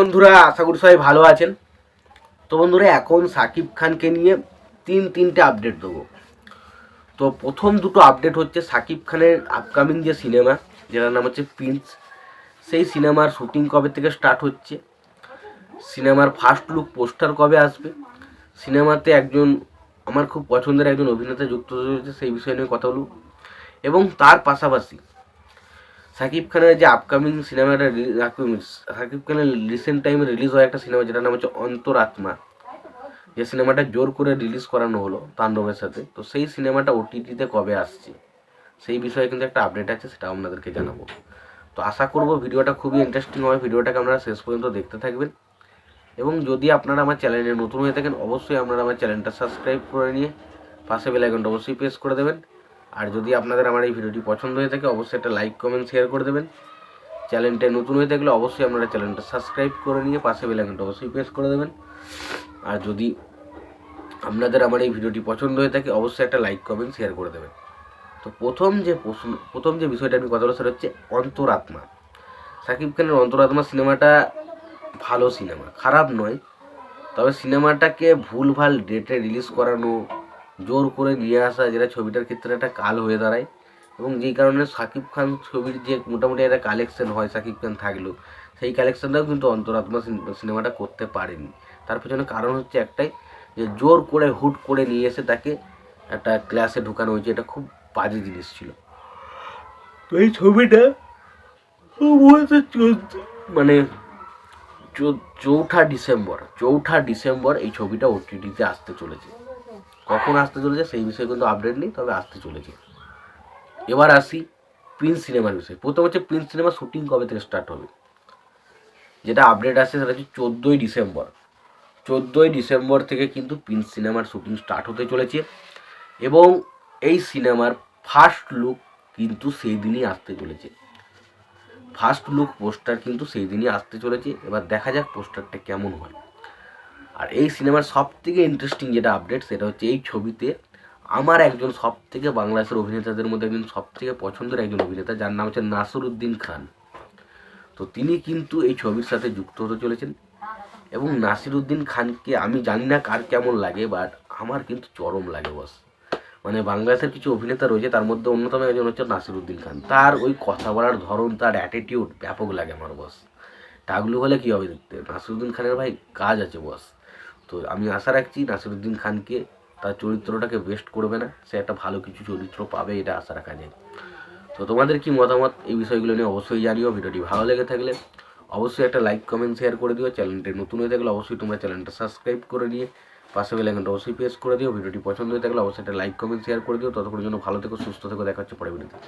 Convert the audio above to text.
বন্ধুরা, আশা করি সবাই ভালো আছেন। তো বন্ধুরা, এখন সাকিব খানকে নিয়ে তিন, তিনটে আপডেট দেবো। তো প্রথম দুটো আপডেট হচ্ছে সাকিব খানের আপকামিং যে সিনেমা যেটার নাম হচ্ছে প্রিন্স সেই সিনেমার শুটিং কবে থেকে স্টার্ট হচ্ছে? সিনেমার ফার্স্ট লুক পোস্টার কবে আসবে? সিনেমাতে একজন, আমার খুব পছন্দের একজন অভিনেতা যুক্ত হয়েছে সেই বিষয় নিয়ে কথা বলব। এবং তার পাশাপাশি সাকিব খানের যে আপকামিং সিনেমাটা সাকিব খানের রিসেন্ট টাইমে রিলিজ হয় একটা সিনেমা, যেটার নাম হচ্ছে অন্তরাত্মা। যে সিনেমাটা জোর করে রিলিজ করানো হলো তাণ্ডবের সাথে। তো সেই সিনেমাটা ওটিটিতে কবে আসছে? সেই বিষয়ে কিন্তু একটা আপডেট আছে সেটা আপনাদেরকে জানাব। তো আশা করব ভিডিওটা খুবই ইন্টারেস্টিং হবে। ভিডিওটাকে আপনারা শেষ পর্যন্ত দেখতে থাকবেন। এবং যদি আপনারা আমার চ্যানেলে নতুন হয়ে থাকেন, অবশ্যই আপনারা আমার চ্যানেলটা সাবস্ক্রাইব করে নিয়ে পাশে বেল আইকনটা অবশ্যই প্রেস করে দেবেন। আর যদি আপনাদের আমার এই ভিডিওটি পছন্দ হয়ে থাকে, অবশ্যই একটা লাইক কমেন্ট শেয়ার করে দেবেন। চ্যানেলটা নতুন হয়ে থাকলে অবশ্যই আপনারা চ্যানেলটা সাবস্ক্রাইব করে নিয়ে পাশে বেল আইকনটা অবশ্যই প্রেস করে দেবেন। আর যদি আপনাদের আমার এই ভিডিওটি পছন্দ হয়ে থাকে, অবশ্যই একটা লাইক কমেন্ট শেয়ার করে দেবেন। তো প্রথম যে প্রশ্ন, প্রথম যে বিষয়টা আমি কথা বলা সেটা হচ্ছে অন্তরাত্মা। সাকিব খানের অন্তরাত্মা সিনেমাটা ভালো সিনেমা, খারাপ নয়। তবে সিনেমাটাকে ভুলভাল ডেটে রিলিজ করানো জোর করে নিয়ে আসা, যেটা ছবিটার ক্ষেত্রে একটা কাল হয়ে দাঁড়ায়। এবং যেই কারণে সাকিব খান ছবির যে মোটামুটি একটা কালেকশন হয়, সাকিব খান থাকলেও, সেই কালেকশনটাও কিন্তু অন্তরাত্মা সিনেমাটা করতে পারেনি। তার পেছনে কারণ হচ্ছে একটাই, যে জোর করে, হুট করে নিয়ে এসে তাকে একটা ক্লাসে ঢুকানো হয়েছে, এটা খুব বাজে জিনিস ছিল। তো এই ছবিটা মানে চৌঠা ডিসেম্বর চৌঠা ডিসেম্বর এই ছবিটা ওটিটিতে আসতে চলেছে। কখন আসতে চলেছে সেই বিষয়ে কিন্তু আপডেট নেই, তবে আসতে চলেছে। এবার আসি প্রিন্স সিনেমার বিষয়ে প্রথম হচ্ছে প্রিন্স সিনেমা শুটিং কবে থেকে স্টার্ট হবে? যেটা আপডেট আসছে সেটা হচ্ছে চোদ্দোই ডিসেম্বর। চোদ্দোই ডিসেম্বর থেকে কিন্তু প্রিন্স সিনেমার শুটিং স্টার্ট হতে চলেছে এবং এই সিনেমার ফার্স্ট লুক কিন্তু সেই দিনই আসতে চলেছে। ফার্স্ট লুক পোস্টার কিন্তু সেই দিনই আসতে চলেছে। এবার দেখা যাক পোস্টারটা কেমন হয়। আর এই সিনেমার সব থেকে ইন্টারেস্টিং যেটা আপডেট সেটা হচ্ছে এই ছবিতে আমার একজন সব থেকে বাংলাদেশের অভিনেতাদের মধ্যে একজন সব থেকে পছন্দের একজন অভিনেতা, যার নাম হচ্ছে নাসরুদ্দিন খান। তো তিনি কিন্তু এই ছবির সাথে যুক্ত হতে চলেছেন এবং নাসিরুদ্দিন খানকে আমি জানি না কার কেমন লাগে বাট আমার কিন্তু চরম লাগে বস মানে বাংলাদেশের কিছু অভিনেতা রয়েছে, তার মধ্যে অন্যতম একজন হচ্ছে নাসিরুদ্দিন খান। তার ওই কথা বলার ধরন, তার অ্যাটিটিউড ব্যাপক লাগে আমার বস টাগলু হলে কী হবে দেখতে? নাসিরুদ্দিন খানের ভাই কাজ আছে বস তো আমি আশা রাখছি নাসিরুদ্দিন খানকে তার চরিত্রটাকে বেস্ট করবে না। সে একটা ভালো কিছু চরিত্র পাবে, এটা আশা রাখা যায়। তো তোমাদের কি মতামত? এই বিষয়গুলো নিয়ে অবশ্যই জানিও। ভিডিওটি ভালো লেগে থাকলে অবশ্যই একটা লাইক কমেন্ট শেয়ার করে দিও। চ্যানেলটি নতুন হয়ে থাকলে অবশ্যই তোমরা চ্যানেলটা সাবস্ক্রাইব করে নিয়ে পাশে বেল আইকনটা অবশ্যই প্রেস করে দিও। ভিডিওটি পছন্দ হয়ে থাকলে অবশ্যই একটা লাইক কমেন্ট শেয়ার করে দিও। ততক্ষণের জন্য ভালো থেকো, সুস্থ থেকো। দেখা হচ্ছে পরে ভিডিওতে